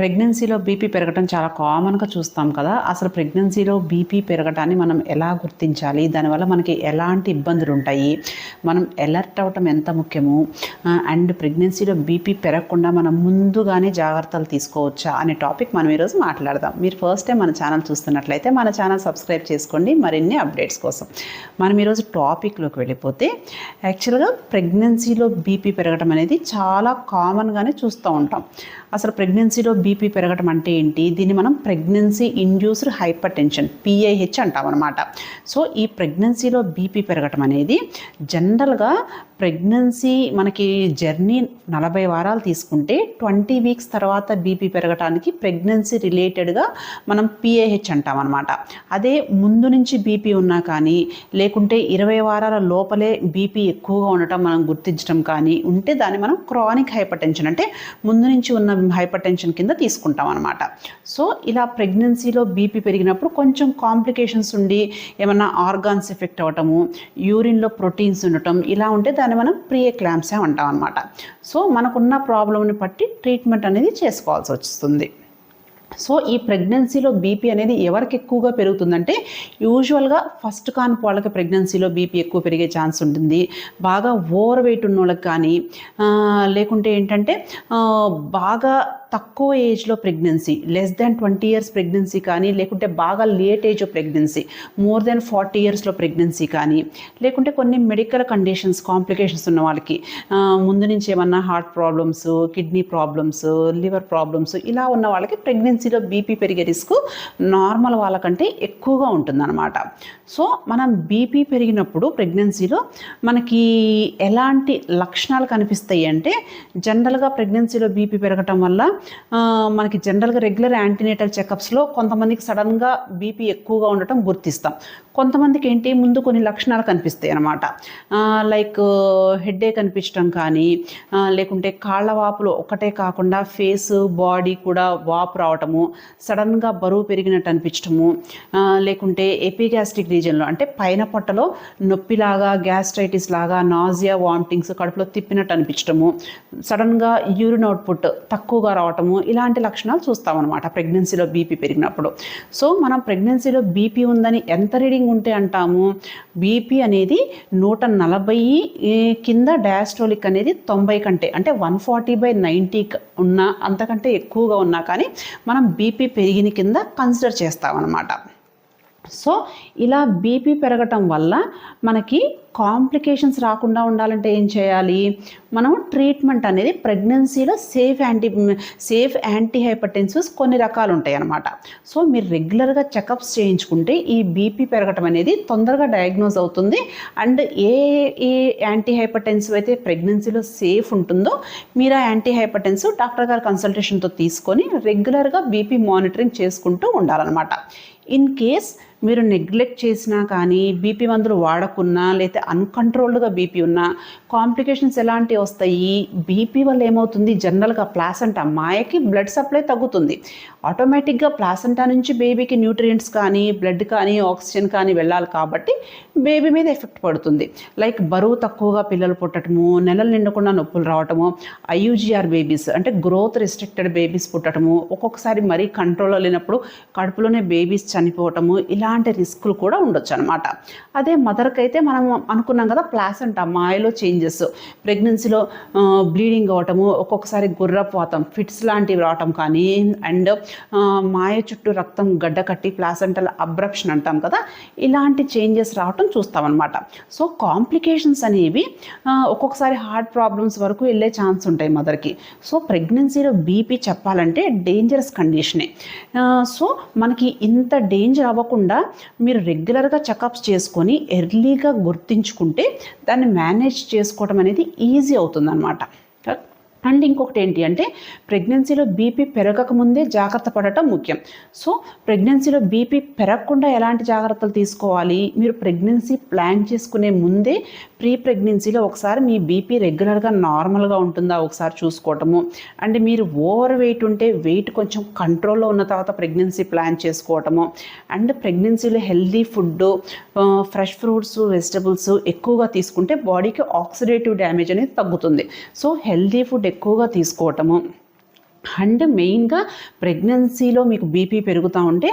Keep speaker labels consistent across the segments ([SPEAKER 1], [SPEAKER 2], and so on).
[SPEAKER 1] ప్రెగ్నెన్సీలో బీపీ పెరగటం చాలా కామన్గా చూస్తాం కదా. అసలు ప్రెగ్నెన్సీలో బీపీ పెరగటాన్ని మనం ఎలా గుర్తించాలి? దానివల్ల మనకి ఎలాంటి ఇబ్బందులు ఉంటాయి? మనం అలర్ట్ అవటం ఎంత ముఖ్యము? అండ్ ప్రెగ్నెన్సీలో బీపీ పెరగకుండా మనం ముందుగానే జాగ్రత్తలు తీసుకోవచ్చా అనే టాపిక్ మనం ఈరోజు మాట్లాడదాం. మీరు ఫస్ట్ టైం మన ఛానల్ చూస్తున్నట్లయితే మన ఛానల్ సబ్స్క్రైబ్ చేసుకోండి. మరిన్ని అప్డేట్స్ కోసం మనం ఈరోజు టాపిక్లోకి వెళ్ళిపోతే యాక్చువల్గా ప్రెగ్నెన్సీలో బీపీ పెరగడం అనేది చాలా కామన్గానే చూస్తూ ఉంటాం. అసలు ప్రెగ్నెన్సీలో బీపీ పెరగటం అంటే ఏంటి? దీన్ని మనం pregnancy induced hypertension PIH అంటాం అనమాట సో ఈ ప్రెగ్నెన్సీలో బీపీ పెరగటం అనేది జనరల్గా ప్రెగ్నెన్సీ మనకి జర్నీ నలభై వారాలు తీసుకుంటే ట్వంటీ వీక్స్ తర్వాత బీపీ పెరగటానికి ప్రెగ్నెన్సీ రిలేటెడ్గా మనం పిఏహెచ్ అంటాం అనమాట అదే ముందు నుంచి బీపీ ఉన్నా కానీ లేకుంటే ఇరవై వారాల లోపలే బీపీ ఎక్కువగా ఉండటం మనం గుర్తించడం కానీ ఉంటే దాన్ని మనం క్రానిక్ హైపర్ టెన్షన్ అంటే ముందు నుంచి ఉన్న హైపర్ టెన్షన్ కింద తీసుకుంటాం అనమాట సో ఇలా ప్రెగ్నెన్సీలో బీపీ పెరిగినప్పుడు కొంచెం కాంప్లికేషన్స్ ఉండి ఏమన్నా ఆర్గాన్స్ ఎఫెక్ట్ అవ్వటము యూరిన్లో ప్రోటీన్స్ ఉండటం ఇలా ఉంటే దాని దాన్ని మనం ప్రీ ఎక్లాంప్సే అంటాం అనమాట సో మనకున్న ప్రాబ్లంని బట్టి ట్రీట్మెంట్ అనేది చేసుకోవాల్సి వస్తుంది. సో ఈ ప్రెగ్నెన్సీలో బీపీ అనేది ఎవరికి ఎక్కువగా పెరుగుతుందంటే యూజువల్గా ఫస్ట్ కాని వాళ్ళకి ప్రెగ్నెన్సీలో బీపీ ఎక్కువ పెరిగే ఛాన్స్ ఉంటుంది. బాగా ఓవర్ వెయిట్ ఉన్న వాళ్ళకి కానీ లేకుంటే ఏంటంటే బాగా తక్కువ ఏజ్లో pregnancy less than twenty years pregnancy కానీ లేకుంటే బాగా late age pregnancy more than forty ఇయర్స్లో ప్రెగ్నెన్సీ కానీ లేకుంటే కొన్ని మెడికల్ కండిషన్స్ కాంప్లికేషన్స్ ఉన్న వాళ్ళకి ముందు నుంచి ఏమన్నా heart problems kidney problems liver problems ఇలా ఉన్న వాళ్ళకి ప్రెగ్నెన్సీలో బీపీ పెరిగే రిస్క్ నార్మల్ వాళ్ళకంటే ఎక్కువగా ఉంటుందన్నమాట. సో మనం బీపీ పెరిగినప్పుడు ప్రెగ్నెన్సీలో మనకి ఎలాంటి లక్షణాలు కనిపిస్తాయి అంటే జనరల్గా ప్రెగ్నెన్సీలో బీపీ పెరగటం వల్ల మనకి జనరల్గా రెగ్యులర్ యాంటీనేటల్ చెకప్స్లో కొంతమందికి సడన్గా బీపీ ఎక్కువగా ఉండటం గుర్తిస్తాం. కొంతమందికి ఏంటి ముందు కొన్ని లక్షణాలు కనిపిస్తాయి అనమాట లైక్ హెడ్ఏక్ కనిపించడం కానీ లేకుంటే కాళ్ళ వాపులు ఒకటే కాకుండా ఫేస్ బాడీ కూడా వాపు రావటము సడన్గా బరువు పెరిగినట్టు అనిపించటము లేకుంటే ఎపిగ్యాస్ట్రిక్ రీజన్లో అంటే పైన పొట్టలో నొప్పిలాగా గ్యాస్ట్రైటిస్ లాగా నాజియా వామిటింగ్స్ కడుపులో తిప్పినట్టు అనిపించటము సడన్గా యూరిన్ అవుట్పుట్ తక్కువగా రావటము ఇలాంటి లక్షణాలు చూస్తామన్నమాట ప్రెగ్నెన్సీలో బీపీ పెరిగినప్పుడు. సో మనం ప్రెగ్నెన్సీలో బీపీ ఉందని ఎంత రీడింగ్ ఉంటే అంటాము బీపీ అనేది నూట నలభై కింద డయాస్ట్రోలిక్ అనేది తొంభై కంటే అంటే వన్ ఫార్టీ బై నైంటీ ఉన్న అంతకంటే ఎక్కువగా ఉన్నా కానీ మనం బీపీ పెరిగిన కింద కన్సిడర్ చేస్తామన్నమాట. సో ఇలా బీపీ పెరగటం వల్ల మనకి కాంప్లికేషన్స్ రాకుండా ఉండాలంటే ఏం చేయాలి? మనం ట్రీట్మెంట్ అనేది ప్రెగ్నెన్సీలో safe anti safe anti hypertensives కొన్ని రకాలు ఉంటాయి అన్నమాట సో మీరు రెగ్యులర్గా చెకప్స్ చేయించుకుంటే ఈ బీపీ పెరగటం అనేది తొందరగా డయాగ్నోజ్ అవుతుంది. And a a anti hypertensive అయితే ప్రెగ్నెన్సీలో సేఫ్ ఉంటుందో మీరు ఆ యాంటీ హైపర్టెన్సివ్ డాక్టర్ గారి కన్సల్టేషన్తో తీసుకొని రెగ్యులర్గా బీపీ మానిటరింగ్ చేసుకుంటూ ఉండాలన్నమాట. ఇన్ కేస్ మీరు నెగ్లెక్ట్ చేసినా కానీ బీపీ మందులు వాడకున్నా లేకపోతే అన్కంట్రోల్డ్గా బీపీ ఉన్నా కాంప్లికేషన్స్ ఎలాంటివి వస్తాయి? బీపీ వల్ల ఏమవుతుంది? జనరల్గా ప్లాసెంటా మాయకి బ్లడ్ సప్లై తగ్గుతుంది. ఆటోమేటిక్గా ప్లాసెంటా నుంచి బేబీకి న్యూట్రియంట్స్ కానీ బ్లడ్ కానీ ఆక్సిజన్ కానీ వెళ్ళాలి కాబట్టి బేబీ మీద ఎఫెక్ట్ పడుతుంది. లైక్ బరువు తక్కువగా పిల్లలు పుట్టడము నెలలు నిండకుండా నొప్పులు రావటము ఐయూజీఆర్ బేబీస్ అంటే గ్రోత్ రిస్ట్రిక్టెడ్ బేబీస్ పుట్టడము ఒక్కొక్కసారి మరీ కంట్రోల్లో లేనప్పుడు కడుపులోనే బేబీస్ చనిపోవటము ఇలాంటి రిస్కులు కూడా ఉండొచ్చు అనమాట అదే మదర్కి అయితే మనం అనుకున్నాం కదా ప్లాసెంటా మాయలో చేంజెస్. ప్రెగ్నెన్సీలో బ్లీడింగ్ అవ్వటము ఒక్కొక్కసారి గుర్రపోతాం ఫిట్స్ లాంటివి రావటం కానీ అండ్ మాయ చుట్టూ రక్తం గడ్డ కట్టి ప్లాసెంటల్ అబ్రప్షన్ అంటాం కదా ఇలాంటి చేంజెస్ రావటం చూస్తామన్నమాట సో కాంప్లికేషన్స్ అనేవి ఒక్కొక్కసారి హార్ట్ ప్రాబ్లమ్స్ వరకు వెళ్ళే ఛాన్స్ ఉంటాయి మదర్కి. సో ప్రెగ్నెన్సీలో బీపీ చెప్పాలంటే డేంజరస్ కండిషనే సో మనకి ఇంత డేంజర్ అవ్వకుండా మీరు రెగ్యులర్గా చెకప్స్ చేసుకొని ఎర్లీగా గుర్తించుకుంటే దాన్ని మేనేజ్ చేసుకోవడం అనేది ఈజీ అవుతుందన్నమాట. అండ్ ఇంకొకటి ఏంటి అంటే ప్రెగ్నెన్సీలో బీపీ పెరగక ముందే జాగ్రత్త పడటం ముఖ్యం. సో ప్రెగ్నెన్సీలో బీపీ పెరగకుండా ఎలాంటి జాగ్రత్తలు తీసుకోవాలి? మీరు ప్రెగ్నెన్సీ ప్లాన్ చేసుకునే ముందే ప్రీ ప్రెగ్నెన్సీలో ఒకసారి మీ బీపీ రెగ్యులర్గా నార్మల్గా ఉంటుందా ఒకసారి చూసుకోవటము. అండ్ మీరు ఓవర్ వెయిట్ ఉంటే వెయిట్ కొంచెం కంట్రోల్లో ఉన్న తర్వాత ప్రెగ్నెన్సీ ప్లాన్ చేసుకోవటము. అండ్ ప్రెగ్నెన్సీలో healthy food fresh fruits vegetables ఎక్కువగా తీసుకుంటే బాడీకి ఆక్సిడేటివ్ డ్యామేజ్ అనేది తగ్గుతుంది. సో హెల్దీ ఫుడ్ ఎక్కువగా తీసుకోవటము. అండ్ మెయిన్గా ప్రెగ్నెన్సీలో మీకు బీపీ పెరుగుతూ ఉంటే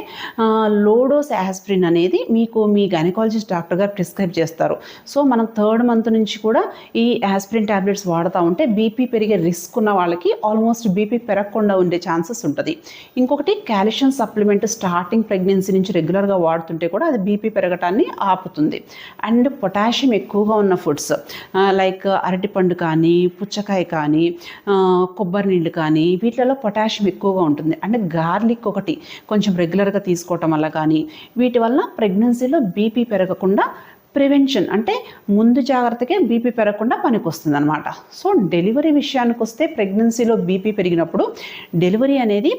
[SPEAKER 1] లోడోస్ యాస్ప్రిన్ అనేది మీకు మీ గైనకాలజిస్ట్ డాక్టర్ గారు ప్రిస్క్రైబ్ చేస్తారు. సో మనం థర్డ్ మంత్ నుంచి కూడా ఈ యాస్ప్రిన్ ట్యాబ్లెట్స్ వాడుతూ ఉంటే బీపీ పెరిగే రిస్క్ ఉన్న వాళ్ళకి ఆల్మోస్ట్ బీపీ పెరగకుండా ఉండే ఛాన్సెస్ ఉంటుంది. ఇంకొకటి కాల్షియం సప్లిమెంట్ స్టార్టింగ్ ప్రెగ్నెన్సీ నుంచి రెగ్యులర్గా వాడుతుంటే కూడా అది బీపీ పెరగటాన్ని ఆపుతుంది. అండ్ పొటాషియం ఎక్కువగా ఉన్న ఫుడ్స్ లైక్ అరటిపండు కానీ పుచ్చకాయ కానీ కొబ్బరి నీళ్ళు కానీ వీటిలలో పొటాషియం ఎక్కువగా ఉంటుంది. అంటే గార్లిక్ ఒకటి కొంచెం రెగ్యులర్గా తీసుకోవటం వల్ల కానీ వీటి వల్ల ప్రెగ్నెన్సీలో బీపీ పెరగకుండా ప్రివెన్షన్ అంటే ముందు జాగ్రత్తకే బీపీ పెరగకుండా పనికొస్తుంది అనమాట సో డెలివరీ విషయానికి వస్తే ప్రెగ్నెన్సీలో బీపీ పెరిగినప్పుడు డెలివరీ అనేది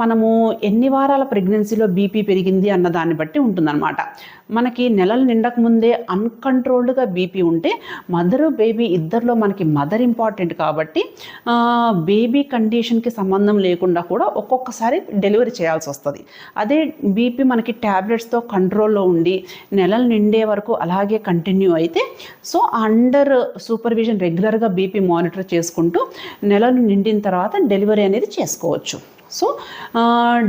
[SPEAKER 1] మనము ఎన్ని వారాల ప్రెగ్నెన్సీలో బీపీ పెరిగింది అన్న దాన్ని బట్టి ఉంటుందన్నమాట. మనకి నెలలు నిండక ముందే అన్కంట్రోల్డ్గా బీపీ ఉంటే మదర్ బేబీ ఇద్దరిలో మనకి మదర్ ఇంపార్టెంట్ కాబట్టి బేబీ కండిషన్కి సంబంధం లేకుండా కూడా ఒక్కొక్కసారి డెలివరీ చేయాల్సి వస్తుంది. అదే బీపీ మనకి ట్యాబ్లెట్స్తో కంట్రోల్లో ఉండి నెలలు నిండే వరకు అలాగే కంటిన్యూ అయితే సో అండర్ సూపర్విజన్ రెగ్యులర్గా బీపీ మానిటర్ చేసుకుంటూ నెలలు నిండిన తర్వాత డెలివరీ అనేది చేసుకోవచ్చు. సో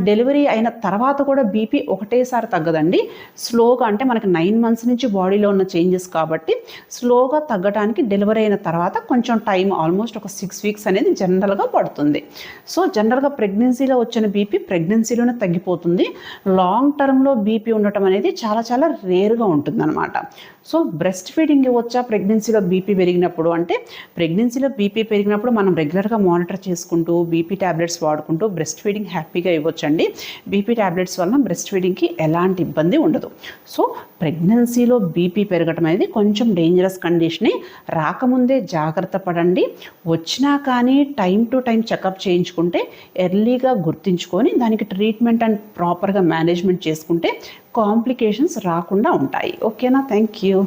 [SPEAKER 1] డెలివరీ అయిన తర్వాత కూడా బీపీ ఒకటేసారి తగ్గదండి. స్లోగా అంటే మనకి నైన్ మంత్స్ నుంచి బాడీలో ఉన్న చేంజెస్ కాబట్టి స్లోగా తగ్గడానికి డెలివరీ అయిన తర్వాత కొంచెం టైం ఆల్మోస్ట్ ఒక సిక్స్ వీక్స్ అనేది జనరల్గా పడుతుంది. సో జనరల్గా ప్రెగ్నెన్సీలో వచ్చిన బీపీ ప్రెగ్నెన్సీలోనే తగ్గిపోతుంది. లాంగ్ టర్మ్లో బీపీ ఉండటం అనేది చాలా చాలా రేర్గా ఉంటుందన్నమాట. సో బ్రెస్ట్ ఫీడింగ్ ఇవ్వచ్చా ప్రెగ్నెన్సీలో బీపీ పెరిగినప్పుడు? అంటే ప్రెగ్నెన్సీలో బీపీ పెరిగినప్పుడు మనం రెగ్యులర్గా మానిటర్ చేసుకుంటూ బీపీ ట్యాబ్లెట్స్ వాడుకుంటూ బ్రెస్ట్ ఫీడింగ్ హ్యాపీగా ఇవ్వచ్చండి. బీపీ ట్యాబ్లెట్స్ వలన బ్రెస్ట్ ఫీడింగ్కి ఎలాంటి ఇబ్బంది ఉండదు. సో ప్రెగ్నెన్సీలో బీపీ పెరగటం అనేది కొంచెం డేంజరస్ కండిషనే రాకముందే జాగ్రత్త పడండి. వచ్చినా కానీ టైం టు టైం చెకప్ చేయించుకుంటే ఎర్లీగా గుర్తించుకొని దానికి ట్రీట్మెంట్ అండ్ ప్రాపర్గా మేనేజ్మెంట్ చేసుకుంటే కాంప్లికేషన్స్ రాకుండా ఉంటాయి. ఓకేనా? Thank you.